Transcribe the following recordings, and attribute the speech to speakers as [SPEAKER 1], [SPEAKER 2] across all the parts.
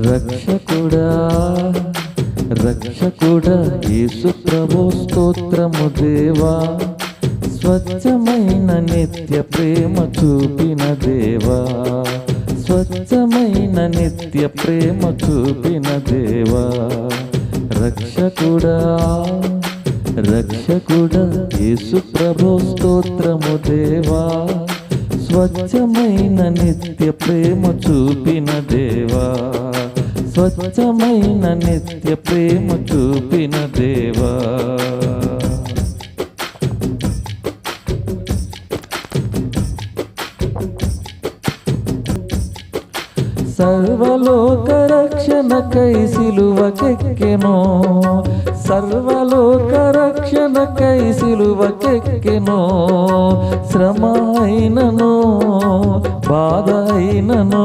[SPEAKER 1] రక్షకుడా రక్షకుడా యేసు ప్రభు స్తోత్రము దేవా. స్వచ్ఛమైన నిత్య ప్రేమ చూపిన దేవా. స్వచ్ఛమైన నిత్య ప్రేమ చూపిన దేవా. రక్షకుడా రక్షకుడా యేసు ప్రభు స్తోత్రము దేవా. స్వచ్ఛమైన నిత్య ప్రేమ చూపిన దేవా. స్వచ్ఛమైన నిత్య ప్రేమ చూపిన దేవా. సర్వలోక రక్షణకై సిలువకెక్కెను సర్వలోక రక్షణకై సిలువకెక్కెను శ్రమ అయినను బాధ అయినను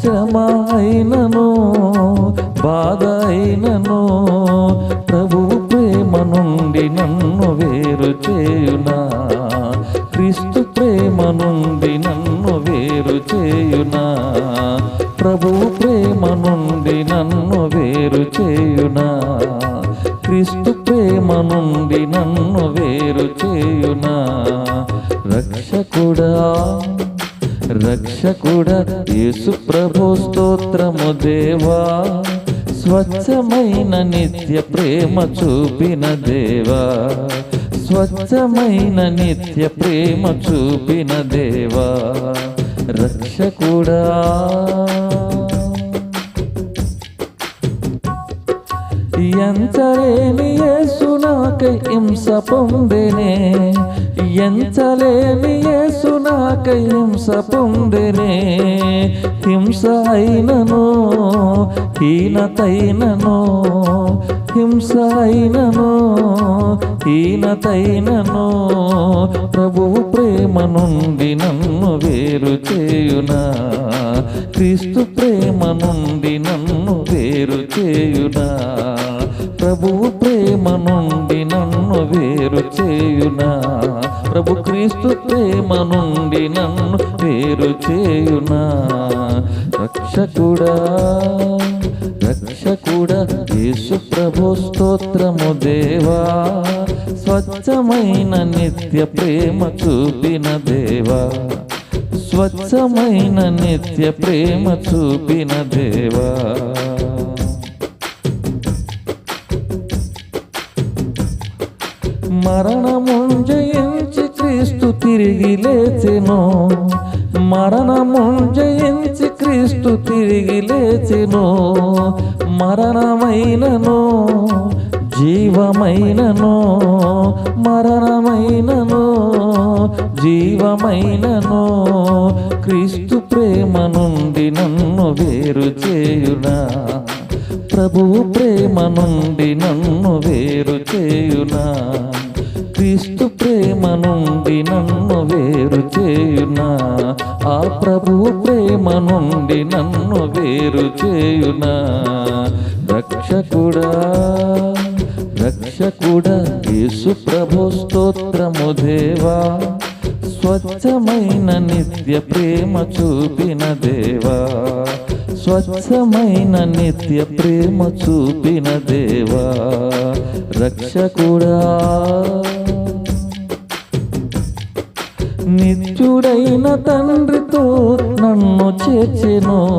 [SPEAKER 1] శ్రమ అయినను బాధ అయినను ప్రభు ప్రేమ నుండి నన్ను వేరు చేయునా. క్రీస్తు ప్రేమ నుండి నన్ను వేరు చేయునా. ప్రభు ప్రేమ నుండి నన్ను వేరు చేయునా. క్రీస్తు ప్రేమ నుండి నన్ను వేరు చేయునా. రక్షకుడా రక్షకుడ యేసు ప్రభు స్తోత్రము దేవా. స్వచ్ఛమైన నిత్య ప్రేమ చూపిన దేవా. స్వచ్ఛమైన నిత్య ప్రేమ చూపిన దేవా. రక్షకుడా. ఎంతలేని యేసు నాకై హింస పొందెనే. ఎంచలేని యేసునాకై హింస పొందినే? హింస అయినను హీనతైనను హింస అయినను హీనతైనను ప్రభువు ప్రేమ నుండి నన్ను వేరు చేయునా? క్రీస్తు ప్రేమ నుండి నన్ను వేరు చేయునా? ప్రభువు ప్రేమ నుండి నన్ను వేరు చేయునా? ప్రభు క్రీస్తు ప్రేమ నుండి నన్ను వేరు చేయునా? రక్షకుడా రక్షకుడా యేసు ప్రభు స్తోత్రము దేవా. స్వచ్ఛమైన నిత్య ప్రేమ చూపిన దేవా. స్వచ్ఛమైన నిత్య ప్రేమ చూపిన దేవా. మరణమున్ జయించి క్రీస్తు తిరిగి లేచెను. మరణమున్ జయించి క్రీస్తు తిరిగి లేచెను. మరణమైనను జీవమైనను. మరణమైనను జీవమైనను. క్రీస్తు ప్రేమ నుండి నన్ను వేరు చేయునా. ప్రభువు ప్రేమ నుండి నన్ను వేరు చేయునా. క్రీస్తు ప్రేమ నుండి నన్ను వేరు చేయునా? ఆ ప్రభువు ప్రేమ నుండి నన్ను వేరు చేయునా? రక్షకుడా రక్షకుడా యేసు ప్రభు స్తోత్రము దేవా. స్వచ్ఛమైన నిత్య ప్రేమ చూపిన దేవా. స్వచ్ఛమైన నిత్య ప్రేమ చూపిన దేవా. రక్షకుడా నిత్యుడైన తండ్రితో నన్ను చేర్చెను.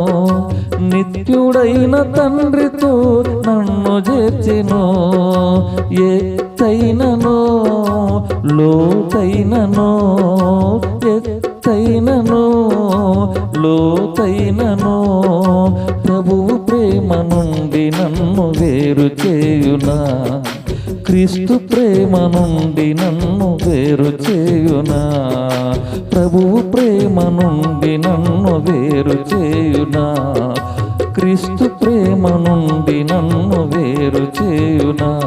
[SPEAKER 1] నిత్యుడైన తండ్రితో నన్ను చేర్చెను. ఎత్తైనను లోతైనను ఎత్తైనను లోతైనను. ప్రభువు ప్రేమ నుండి నన్ను వేరు చేయునా. క్రీస్తు ప్రేమ నుండి నన్ను వేరు చేయునా. ప్రభువు ప్రేమ నుండి నన్ను వేరు చేయునా? క్రీస్తు ప్రేమ నుండి నన్ను వేరు చేయునా?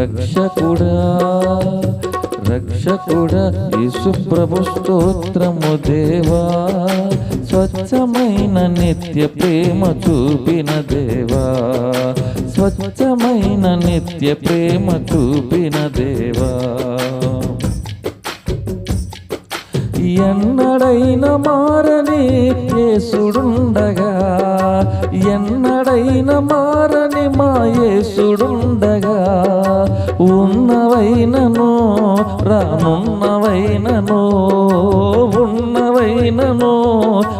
[SPEAKER 1] రక్షకుడా రక్షకుడా యేసు ప్రభు స్తోత్రము దేవా. స్వచ్ఛమైన నిత్య ప్రేమ చూపిన దేవా. స్వచ్ఛమైన నిత్య ప్రేమ చూపిన దేవా. ఎన్నడైన మారని యేసుడుండగా ఎన్నడైన మారని మా యేసుడుండగా ఉన్నవైనను రానున్నవైనను ఉన్నవైనను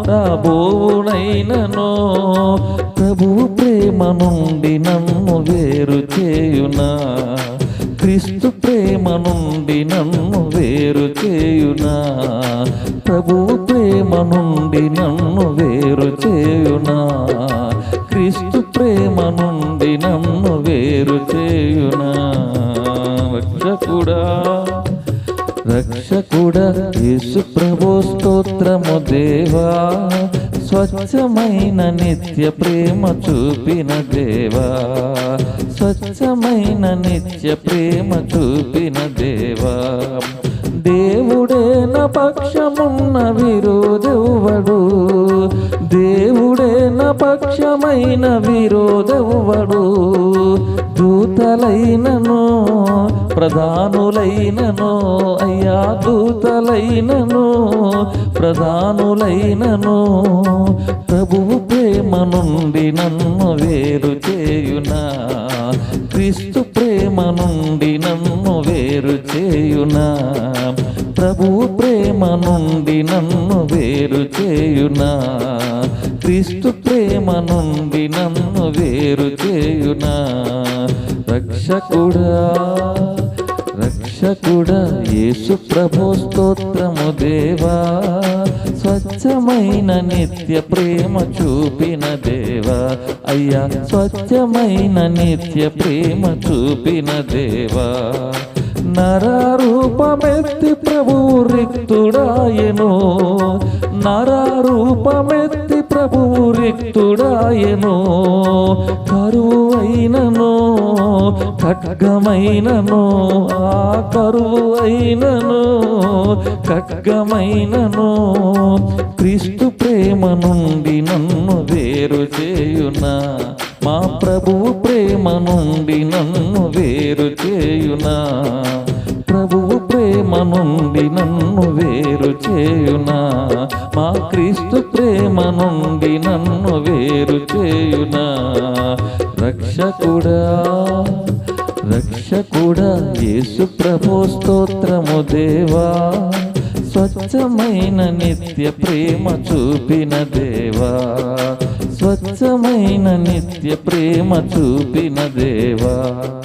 [SPEAKER 1] రాబోవునైనను ప్రభు ప్రేమ నుండి నన్ను వేరు చేయునా. క్రీస్తు ప్రేమ నుండి నన్ను వేరు చేయునా? ప్రభు ప్రేమ నుండి నన్ను వేరు చేయునా? క్రీస్తు ప్రేమ నుండి నన్ను వేరు చేయునా? రక్షకుడా రక్షకుడా యేసు ప్రభు స్తోత్రము దేవా. స్వచ్ఛమైన నిత్య ప్రేమ చూపిన దేవా. స్వచ్ఛమైన నిత్య ప్రేమ చూపిన దేవా. దేవుడే నా పక్షమున్న విరోధెవ్వడు. దేవుడే నా పక్షమైన విరోధెవ్వడు. దూతలైనను ప్రధానులైనను అయ్యా దూతలైనను ప్రధానులైనను ప్రభువు ప్రేమ నుండి నన్ను వేరు చేయునా. క్రీస్తు ప్రేమ నుండి నన్ను వేరు చేయునా? ప్రభు ప్రేమ నుండి నన్ను వేరు చేయునా? క్రీస్తు ప్రేమ నుండి నన్ను వేరు చేయునా? రక్షకుడా రక్షకుడా యేసు ప్రభు స్తోత్రము దేవా? స్వచ్ఛమైన నిత్య ప్రేమ చూపిన దేవా. అయ్యా స్వచ్ఛమైన నిత్య ప్రేమ చూపిన దేవా. నరరూపమెత్తి ప్రభువు రిక్తుడాయను. నరరూపమెత్తి ప్రభువు రిక్తుడాయను. కరువైనను ఖడ్గమైనను ఆ కరువు అయినను ఖడ్గమైనను క్రీస్తు ప్రేమ నుండి నన్ను వేరు చేయునా మా ప్రభువు ప్రేమ నుండి నన్ను వేరు చేయునా ప్రభువు ప్రేమ నుండి నన్ను వేరు చేయునా మా క్రీస్తు ప్రేమ నుండి నన్ను వేరు చేయునా రక్షకుడా. రక్షకుడా యేసు ప్రభో స్తోత్రము దేవా. స్వచ్ఛమైన నిత్య ప్రేమ చూపిన దేవా. స్వచ్ఛమైన నిత్య ప్రేమ చూపిన దేవా.